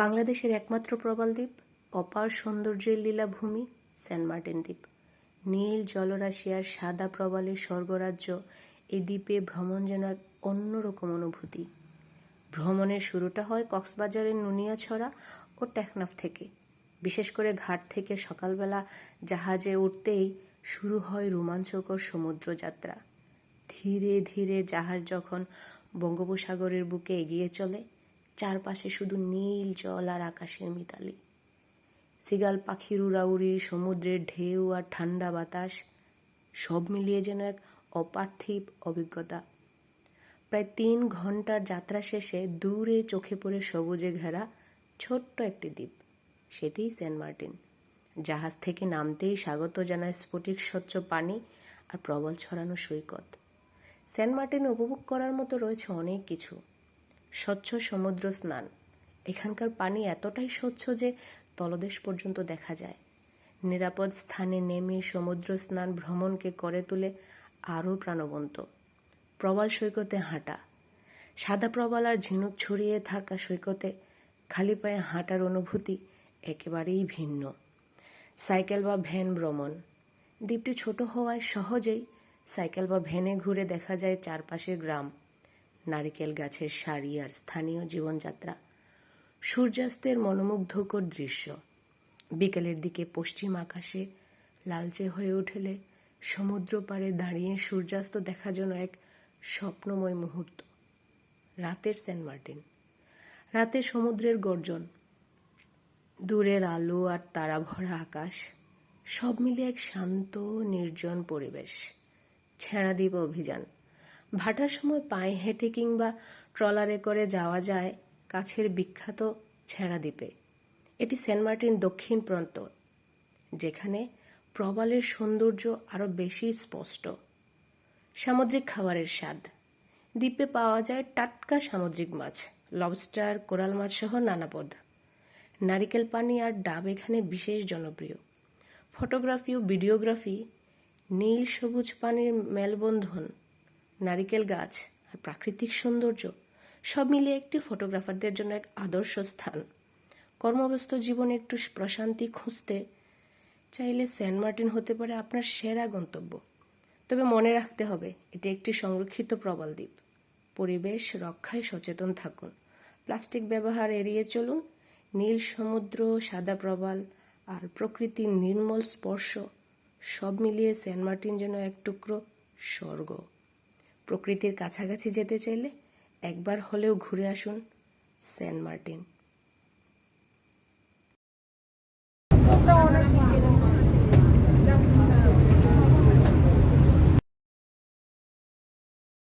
বাংলাদেশের একমাত্র প্রবাল দ্বীপ, অপার সৌন্দর্যের লীলাভূমি সেন্ট মার্টিন দ্বীপ। নীল জলরাশিয়ার সাদা প্রবালের স্বর্গরাজ্য এই দ্বীপে ভ্রমণ যেন এক অন্যরকম অনুভূতি। ভ্রমণের শুরুটা হয় কক্সবাজারের নুনিয়াছড়া ও টেকনাফ থেকে। বিশেষ করে ঘাট থেকে সকালবেলা জাহাজে উঠতেই শুরু হয় রোমাঞ্চকর সমুদ্র যাত্রা ধীরে ধীরে জাহাজ যখন বঙ্গোপসাগরের বুকে এগিয়ে চলে চারপাশে শুধু নীল জল আর আকাশের মিতালি। সিগাল পাখির উড়াউড়ি, সমুদ্রের ঢেউ আর ঠান্ডা বাতাস, সব মিলিয়ে যেন এক অপার্থিব অভিজ্ঞতা। প্রায় তিন ঘণ্টার যাত্রা শেষে দূরে চোখে পড়ে সবুজে ঘেরা ছোট্ট একটি দ্বীপ সেটিই সেন্ট মার্টিন। জাহাজ থেকে নামতেই স্বাগত জানায় স্ফটিক স্বচ্ছ পানি আর প্রবল ছড়ানো সৈকত। সেন্ট মার্টিন উপভোগ করার মতো রয়েছে অনেক কিছু। স্বচ্ছ সমুদ্র স্নান। এখানকার পানি এতটাই স্বচ্ছ যে তলদেশ পর্যন্ত দেখা যায়। নিরাপদ স্থানে নেমে সমুদ্র স্নান ভ্রমণকে করে তুলে আরও প্রাণবন্ত। প্রবাল সৈকতে হাঁটা। সাদা প্রবাল আর ঝিনুক ছড়িয়ে থাকা সৈকতে খালি পায়ে হাঁটার অনুভূতি একেবারেই ভিন্ন। সাইকেল বা ভ্যান ভ্রমণ। দ্বীপটি ছোট হওয়ায় সহজেই সাইকেল বা ভ্যানে ঘুরে দেখা যায় চারপাশের গ্রাম। নারিকেল গাছের সারি আর স্থানীয় জীবনযাত্রা। সূর্যাস্তের মনোমুগ্ধকর দৃশ্য। বিকেলের দিকে পশ্চিম আকাশে লালচে হয়ে উঠলে সমুদ্র পাড়ে দাঁড়িয়ে সূর্যাস্ত দেখা যেন এক স্বপ্নময় মুহূর্ত। রাতের সেন্ট মার্টিন। রাতে সমুদ্রের গর্জন। দূরের আলো আর তারা ভরা আকাশ সব মিলে এক শান্ত, নির্জন পরিবেশ। ছেঁড়া দ্বীপ অভিযান। ভাটার সময় পায়ে হেঁটে কিংবা ট্রলারে করে যাওয়া যায় কাছের বিখ্যাত ছেঁড়া দ্বীপে এটি সেন্ট মার্টিন দক্ষিণ প্রান্ত, যেখানে প্রবালের সৌন্দর্য আরও বেশি স্পষ্ট। সামুদ্রিক খাবারের স্বাদ। দ্বীপে পাওয়া যায় টাটকা সামুদ্রিক মাছ, লবস্টার, কোরাল মাছ সহ নানা পদ। নারিকেল পানি আর ডাব এখানে বিশেষ জনপ্রিয়। ফটোগ্রাফি ও ভিডিওগ্রাফি, নীল সবুজ পানির মেলবন্ধন নারিকেল গাছ আর প্রাকৃতিক সৌন্দর্য সব মিলিয়ে একটি ফটোগ্রাফারদের জন্য এক আদর্শ স্থান। কর্মব্যস্ত জীবনে একটু প্রশান্তি খুঁজতে চাইলে সেন্ট মার্টিন হতে পারে আপনার সেরা গন্তব্য। তবে মনে রাখতে হবে, এটি একটি সংরক্ষিত প্রবাল দ্বীপ। পরিবেশ রক্ষায় সচেতন থাকুন। প্লাস্টিক ব্যবহার এড়িয়ে চলুন। নীল সমুদ্র, সাদা প্রবাল আর প্রকৃতির নির্মল স্পর্শ সব মিলিয়ে সেন্ট মার্টিন যেন এক টুকরো স্বর্গ। প্রকৃতির কাছাকাছি যেতে চাইলে একবার হলেও ঘুরে আসুন সেন্ট মার্টিন।